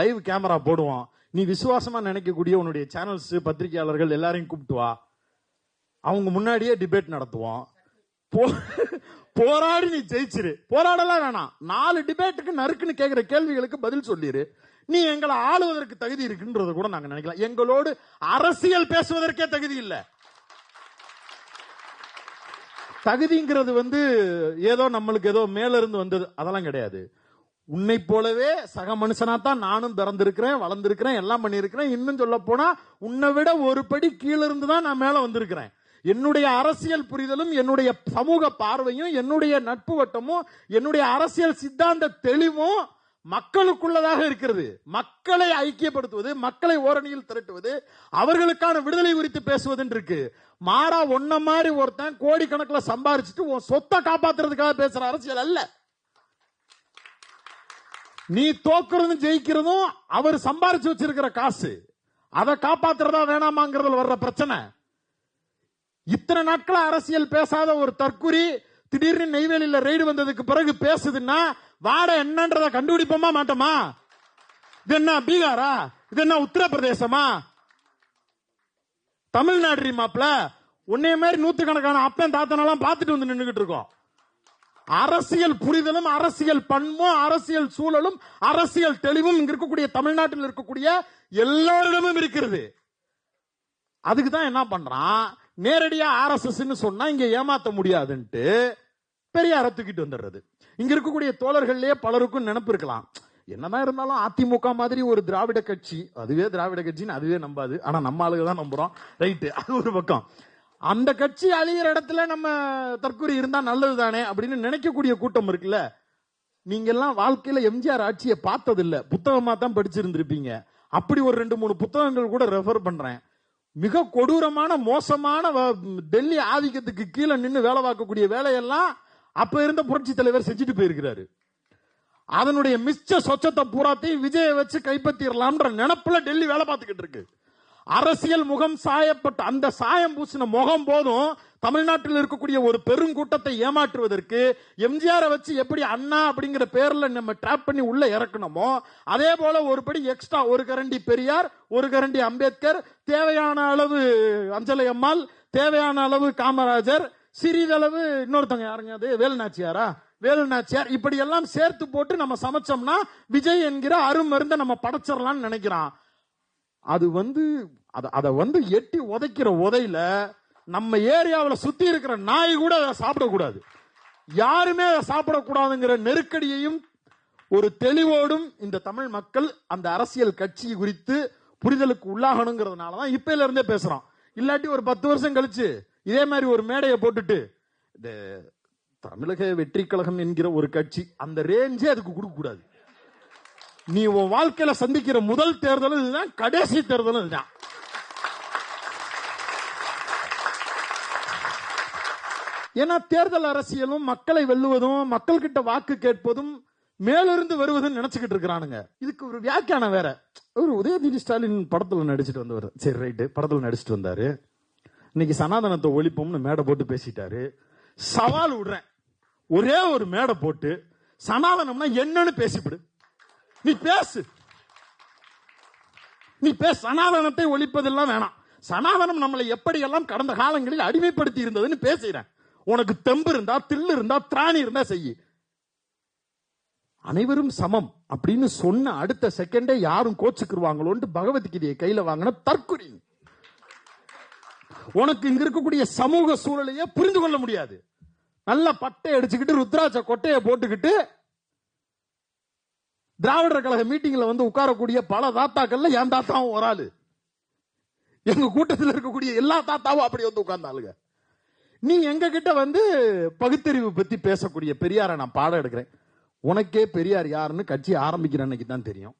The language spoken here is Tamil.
லைவ் கேமரா போடுவோம் நீ விசுவாசமா நினைக்கக்கூடிய உன்னுடைய சேனல்ஸ் பத்திரிகையாளர்கள் எல்லாரையும் கூப்பிட்டு வா. அவங்க முன்னாடியே டிபேட் நடத்துவோம் போராடி நீ ஜெயிச்சிரு. போராடலாம் வேணாம். நாலு டிபேட்டுக்கு நறுக்குன்னு கேட்கிற கேள்விகளுக்கு பதில் சொல்லிடு நீ எங்களை ஆளுவதற்கு தகுதி இருக்குன்றத கூட நாங்க நினைக்கலாம். எங்களோடு அரசியல் பேசுவதற்கே தகுதி இல்லை. தகுதிங்கிறது வந்து ஏதோ நம்மளுக்கு ஏதோ மேல இருந்து வந்தது. அதெல்லாம் கிடையாது. உன்னை போலவே சக மனுஷனா தான் நானும் பிறந்திருக்கிறேன் வளர்ந்திருக்கிறேன் எல்லாம் பண்ணியிருக்கிறேன். இன்னும் சொல்ல போனா உன்னை விட ஒரு படி கீழிருந்து தான் நான் மேல வந்திருக்கிறேன். என்னுடைய அரசியல் புரிதலும் என்னுடைய சமூக பார்வையும் என்னுடைய நட்பு வட்டமும் என்னுடைய அரசியல் சித்தாந்த தெளிவும் மக்களுக்குள்ளதாக இருக்கிறது. மக்களை ஐக்கியப்படுத்துவது மக்களை ஓரணியில் திரட்டுவது அவர்களுக்கான விடுதலை குறித்து பேசுவதுன்னு இருக்கு மாறா ஒன்ன மாதிரி ஒருத்தன் கோடிக்கணக்கில் சம்பாரிச்சுட்டு உன் சொத்தை காப்பாத்துறதுக்காக பேசுற அரசியல் அல்ல. நீ தோக்குறதும் ஜெயிக்கிறதும் அவர் சம்பாரிச்சு வச்சிருக்கிற காசு. அதை காப்பாத்துறதா வேணாமாங்கிறதுல வர்ற பிரச்சனை. இத்தனை நாட்கள் அரசியல் பேசாத ஒரு தற்குறி திடீர்னு நெய்வேலியில ரெய்டு வந்ததுக்கு பிறகு பேசுதுன்னா வாட என்னன்றத கண்டுபிடிப்போமா மாட்டோமா? இது என்ன பீகாரா? இது என்ன உத்தரப்பிரதேசமா? தமிழ்நாடு மாப்பிள உன்னைய மாதிரி நூத்துக்கணக்கான அப்பன் தாத்தனெல்லாம் பார்த்துட்டு வந்து நின்றுகிட்டு இருக்கோம். அரசியல் புரிதலும் அரசியல் பண்பும் அரசியல் சூழலும் அரசியல் தெளிவும் இங்க இருக்கக்கூடிய தமிழ்நாட்டில் இருக்கக்கூடிய எல்லோரிடமும் இருக்கிறது. அதுக்கு தான் என்ன பண்றான்? நேரடியா ஆர்எஸ்எஸ் சொன்னா இங்க ஏமாத்த முடியாதுன்ட்டு பெரியார தூக்கிட்டு வந்துடுறது. இங்க இருக்கக்கூடிய தோழர்கள்லயே பலருக்கும் நினப்பு இருக்கலாம். என்னதான் இருந்தாலும் அதிமுக மாதிரி ஒரு திராவிட கட்சி அதுவே திராவிட கட்சின்னு அதுவே நம்பாது. ஆனா நம்ம ஆளுங்க தான் நம்புறோம். ரைட்டு அது ஒரு பக்கம். அந்த கட்சி அழியிற இடத்துல நம்ம தற்கொலை இருந்தா நல்லது தானே அப்படின்னு நினைக்கக்கூடிய கூட்டம் இருக்குல்ல? நீங்க எல்லாம் வாழ்க்கையில எம்ஜிஆர் ஆட்சியை பார்த்தது இல்ல புத்தகமா தான் படிச்சிருந்திருப்பீங்க. அப்படி ஒரு ரெண்டு மூணு புத்தகங்கள் கூட ரெஃபர் பண்றேன். மிக கொடூரமான மோசமான வ- டெல்லி ஆதிக்கத்துக்கு கீழே நின்று வேலை பார்க்கக்கூடிய வேலையெல்லாம் அப்ப இருந்த புரட்சி தலைவர் செஞ்சுட்டு போயிருக்கிறாரு. அதனுடைய மிச்ச சொச்சத்தை பூராத்தையும் விஜய வச்சு கைப்பற்றிடலாம்ன்ற நினப்புல டெல்லி வேலை பார்த்துக்கிட்டு இருக்கு. அரசியல் முகம் சாயப்பட்ட அந்த சாயம் பூசின முகம் போதும் தமிழ்நாட்டில் இருக்கக்கூடிய ஒரு பெருங்கூட்டத்தை ஏமாற்றுவதற்கு எம்ஜிஆரை வச்சு எப்படி அண்ணா அப்படிங்கிற பேர்ல நம்ம ட்ராப் பண்ணி உள்ள இறக்கணுமோ அதே போல ஒரு படி எக்ஸ்ட்ரா ஒரு கரண்டி பெரியார் ஒரு கரண்டி அம்பேத்கர் தேவையான அளவு அஞ்சலை அம்மாள் தேவையான அளவு காமராஜர் சிறிதளவு இன்னொருத்தவங்க யாருங்க அது? வேலுநாச்சியாரா? வேலுநாச்சியார். இப்படி எல்லாம் சேர்த்து போட்டு நம்ம சமைச்சோம்னா விஜய் என்கிற அருமருந்தை நம்ம படைச்சிடலாம்னு நினைக்கிறான். அது வந்து அதை வந்து எட்டி உதைக்கிற உதையில நம்ம ஏரியாவில் சுத்தி இருக்கிற நாய் கூட அதை சாப்பிடக்கூடாது. யாருமே அதை சாப்பிடக்கூடாதுங்கிற நெருக்கடியையும் ஒரு தெளிவோடும் இந்த தமிழ் மக்கள் அந்த அரசியல் கட்சி குறித்து புரிதலுக்கு உள்ளாகணுங்கிறதுனால தான் இப்பையில இருந்தே பேசுறோம். இல்லாட்டி ஒரு பத்து வருஷம் கழிச்சு இதே மாதிரி ஒரு மேடையை போட்டுட்டு இந்த தமிழக வெற்றி கழகம் என்கிற ஒரு கட்சி அந்த ரேஞ்சே அதுக்கு கொடுக்க கூடாது நீ உன் வாழ்க்கையில சந்திக்கிற முதல் தேர்தலும் இதுதான் கடைசி தேர்தலும் இதுதான். ஏன்னா தேர்தல் அரசியலும் மக்களை வெல்லுவதும் மக்கள் கிட்ட வாக்கு கேட்பதும் மேலிருந்து வருவதுன்னு நினைச்சுக்கிட்டு இருக்கிறானுங்க. இதுக்கு ஒரு வியாக்கியானம் வேற. ஒரு உதயநிதி ஸ்டாலின் படத்துல நடிச்சிட்டு வந்தவர். சரி ரைட்டு படத்துல நடிச்சிட்டு வந்தாரு. இன்னைக்கு சனாதனத்தை ஒழிப்போம்னு மேடை போட்டு பேசிட்டாரு. சவால் விடுறேன். ஒரே ஒரு மேடை போட்டு சனாதனம்னா என்னன்னு பேசிவிடு நீ பேசு. நீ பேச. சனாதனத்தை ஒழிப்பதெல்லாம் வேணாம். சனாதனம் நம்மளை எப்படியெல்லாம் கடந்த காலங்களில் அடிமைப்படுத்தி இருந்ததுன்னு பேசுகிறேன். உனக்கு தெம்பு இருந்தா தில்லு இருந்தா திராணி இருந்தா செய்யி. அனைவரும் சமம் அப்படின்னு சொன்ன அடுத்த செகண்டே யாரும் கோச்சுக்குருவாங்களோன்ட்டு பகவத்கீதையை கையில வாங்கின தற்குறி உனக்கு இங்க இருக்கக்கூடிய சமூக சூழலையே புரிந்து கொள்ள முடியாது. நல்ல பட்டை அடிச்சுக்கிட்டு ருத்ராட்ச கொட்டையை போட்டுக்கிட்டு திராவிடர் கழக மீட்டிங்ல வந்து உட்காரக்கூடிய பல தாத்தாக்கள்ல என் தாத்தாவும் ஒரு ஆளு. எங்க கூட்டத்தில் இருக்கக்கூடிய எல்லா தாத்தாவும் அப்படி வந்து உட்கார்ந்தாளுங்க. நீ எங்க கிட்ட வந்து பகுத்தறிவு பத்தி பேசக்கூடிய பெரியாரை நான் பாடம் எடுக்கிறேன். உனக்கே பெரியார் யாருன்னு கட்சி ஆரம்பிக்கிற அன்னைக்கு தான் தெரியும்.